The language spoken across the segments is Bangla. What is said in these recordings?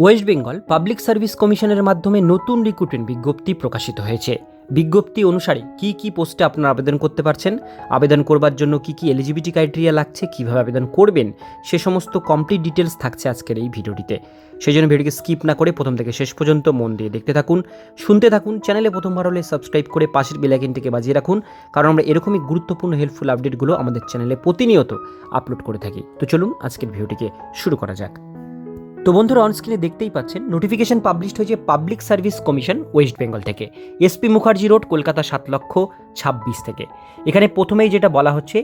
ওয়েস্ট বেঙ্গল পাবলিক সার্ভিস কমিশনের মাধ্যমে নতুন রিক্রুটমেন্ট বিজ্ঞপ্তি প্রকাশিত হয়েছে। বিজ্ঞপ্তি অনুসারে কি কি পোস্টে আপনারা আবেদন করতে পারছেন, আবেদন করবার জন্য কি কি এলিজিবিলিটি ক্রাইটেরিয়া লাগছে, কীভাবে আবেদন করবেন, সে সমস্ত কমপ্লিট ডিটেলস থাকছে আজকের এই ভিডিওটিতে। সেই জন্য ভিডিওকে স্কিপ না করে প্রথম থেকে শেষ পর্যন্ত মন দিয়ে দেখতে থাকুন, শুনতে থাকুন চ্যানেলে প্রথমবার হলে সাবস্ক্রাইব করে পাশের বেলাইকিনটিকে বাজিয়ে রাখুন, কারণ আমরা এরকমই গুরুত্বপূর্ণ হেল্পফুল আপডেটগুলো আমাদের চ্যানেলে প্রতিনিয়ত আপলোড করে থাকি। তো চলুন আজকের ভিডিওটিকে শুরু করা যাক। তো বন্ধুরা অনস্ক্রিনে দেখতেই পাচ্ছেন নোটিফিকেশন পাবলিশ হয়েছে public service commission West Bengal থেকে। এসপি মুখার্জি রোড কলকাতা সাত লক্ষ ছাব্বিশ থেকে। এখানে প্রথমেই যেটা বলা হচ্ছে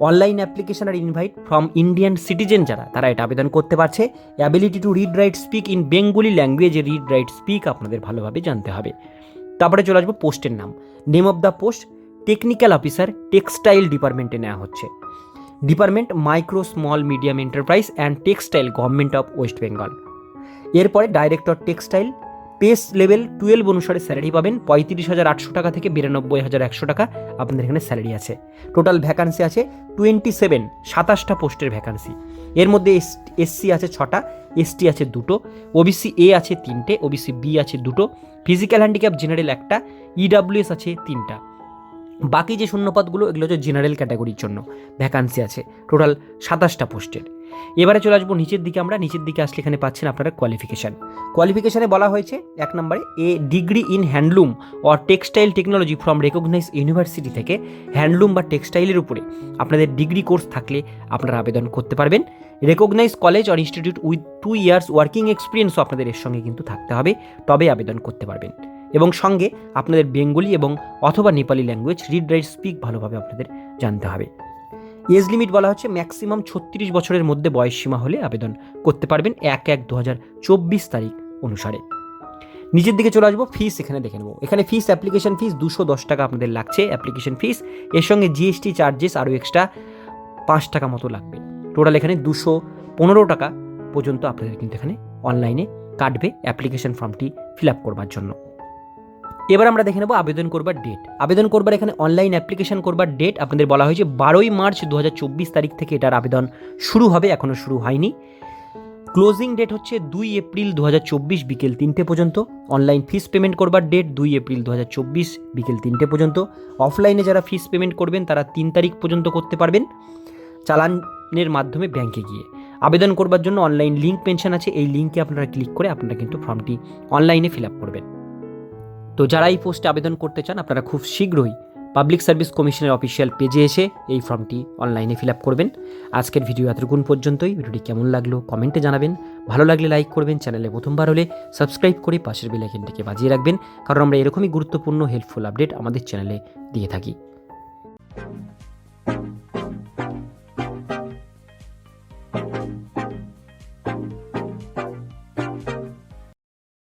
অনলাইন অ্যাপ্লিকেশন আর ইনভাইট ফ্রম ইন্ডিয়ান সিটিজেন যারা, তারা এটা আবেদন করতে পারছে। Ability to read write speak in Bengali ল্যাঙ্গুয়েজে রিড রাইট স্পিক আপনাদের ভালোভাবে জানতে হবে। তারপরে চলে আসব পোস্টের নাম। Name of the post technical officer textile ডিপার্টমেন্টে নেওয়া হচ্ছে। Department micro small medium enterprise and textile government of West Bengal. এরপরে director textile, pace level twelve অনুসারে স্যালারি পাবেন পঁয়ত্রিশ হাজার আটশো টাকা থেকে বিরানব্বই হাজার একশো টাকা আপনাদের এখানে স্যালারি আছে। টোটাল ভ্যাকান্সি আছে টোয়েন্টি সেভেন, সাতাশটা পোস্টের ভ্যাকান্সি। এর মধ্যে এস, এসসি আছে ছটা, এসটি আছে দুটো, ওবিসি এ আছে তিনটে, ওবিসি বি আছে দুটো, ফিজিক্যাল হ্যান্ডিক্যাপ জেনারেল একটা, ইডাব্লিউএস আছে তিনটা। বাকি যে শূন্যপদগুলো, এগুলো হচ্ছে জেনারেল ক্যাটাগরির জন্য ভ্যাকান্সি আছে। টোটাল সাতাশটা পোস্টের। এবারে চলে আসব নিচের দিকে আমরা। নিচের দিকে আসলে এখানে পাচ্ছেন আপনারা কোয়ালিফিকেশান কোয়ালিফিকেশানে বলা হয়েছে, এক নম্বরে, a degree in handloom or textile technology from recognise university থেকে হ্যান্ডলুম বা টেক্সটাইলের উপরে আপনাদের ডিগ্রি কোর্স থাকলে আপনারা আবেদন করতে পারবেন। Recognise college or institute with two years working এক্সপিরিয়েন্সও আপনাদের এর সঙ্গে কিন্তু থাকতে হবে, তবে আবেদন করতে পারবেন। এবং সঙ্গে আপনাদের বেঙ্গলি এবং অথবা Nepali language read write speak ভালোভাবে আপনাদের জানতে হবে। এজ লিমিট বলা হচ্ছে ম্যাক্সিমাম ছত্রিশ বছরের মধ্যে বয়স সীমা হলে আবেদন করতে পারবেন এক এক দু চব্বিশ তারিখ অনুসারে। নিচের দিকে চলে আসব ফিস এখানে দেখে নেব। এখানে ফিস অ্যাপ্লিকেশন ফিস দুশো দশ টাকা আপনাদের লাগছে। অ্যাপ্লিকেশন ফিস এর সঙ্গে জিএসটি চার্জেস আরও এক্সট্রা পাঁচ টাকা মতো লাগবে। টোটাল এখানে দুশো পনেরো টাকা পর্যন্ত আপনাদের কিন্তু এখানে অনলাইনে কাটবে অ্যাপ্লিকেশন ফর্মটি ফিল আপ করবার জন্য। এবার আমরা দেখে নেব আবেদন করবার ডেট আবেদন করবার এখানে অনলাইন অ্যাপ্লিকেশন করবার ডেট আপনাদের বলা হয়েছে বারোই মার্চ দু হাজার চব্বিশ তারিখ থেকে এটার আবেদন শুরু হবে এখনও শুরু হয়নি। ক্লোজিং ডেট হচ্ছে দুই এপ্রিল দু হাজার চব্বিশ বিকেল তিনটে পর্যন্ত। অনলাইন ফিস পেমেন্ট করবার ডেট দুই এপ্রিল দু হাজার চব্বিশ বিকেল তিনটে পর্যন্ত। অফলাইনে যারা ফিস পেমেন্ট করবেন, তারা তিন তারিখ পর্যন্ত করতে পারবেন চালানের মাধ্যমে ব্যাংকে গিয়ে। আবেদন করবার জন্য অনলাইন লিঙ্ক পেনশন আছে, এই লিঙ্কে আপনারা ক্লিক করে আপনারা কিন্তু ফর্মটি অনলাইনে ফিল আপ করবেন। তো যারা এই পোস্টে আবেদন করতে চান, আপনারা খুব শীঘ্রই পাবলিক সার্ভিস কমিশনের অফিসিয়াল পেজে এসে এই ফর্মটি অনলাইনে ফিল আপ করবেন। আজকের ভিডিও এতটুকুন পর্যন্তই। ভিডিওটি কেমন লাগল কমেন্টে জানাবেন। ভালো লাগলে লাইক করবেন চ্যানেলে প্রথমবার হলে সাবস্ক্রাইব করে পাশের বেলাইকেনটিকে বাজিয়ে রাখবেন। কারণ আমরা এরকমই গুরুত্বপূর্ণ হেল্পফুল আপডেট আমাদের চ্যানেলে দিয়ে থাকি।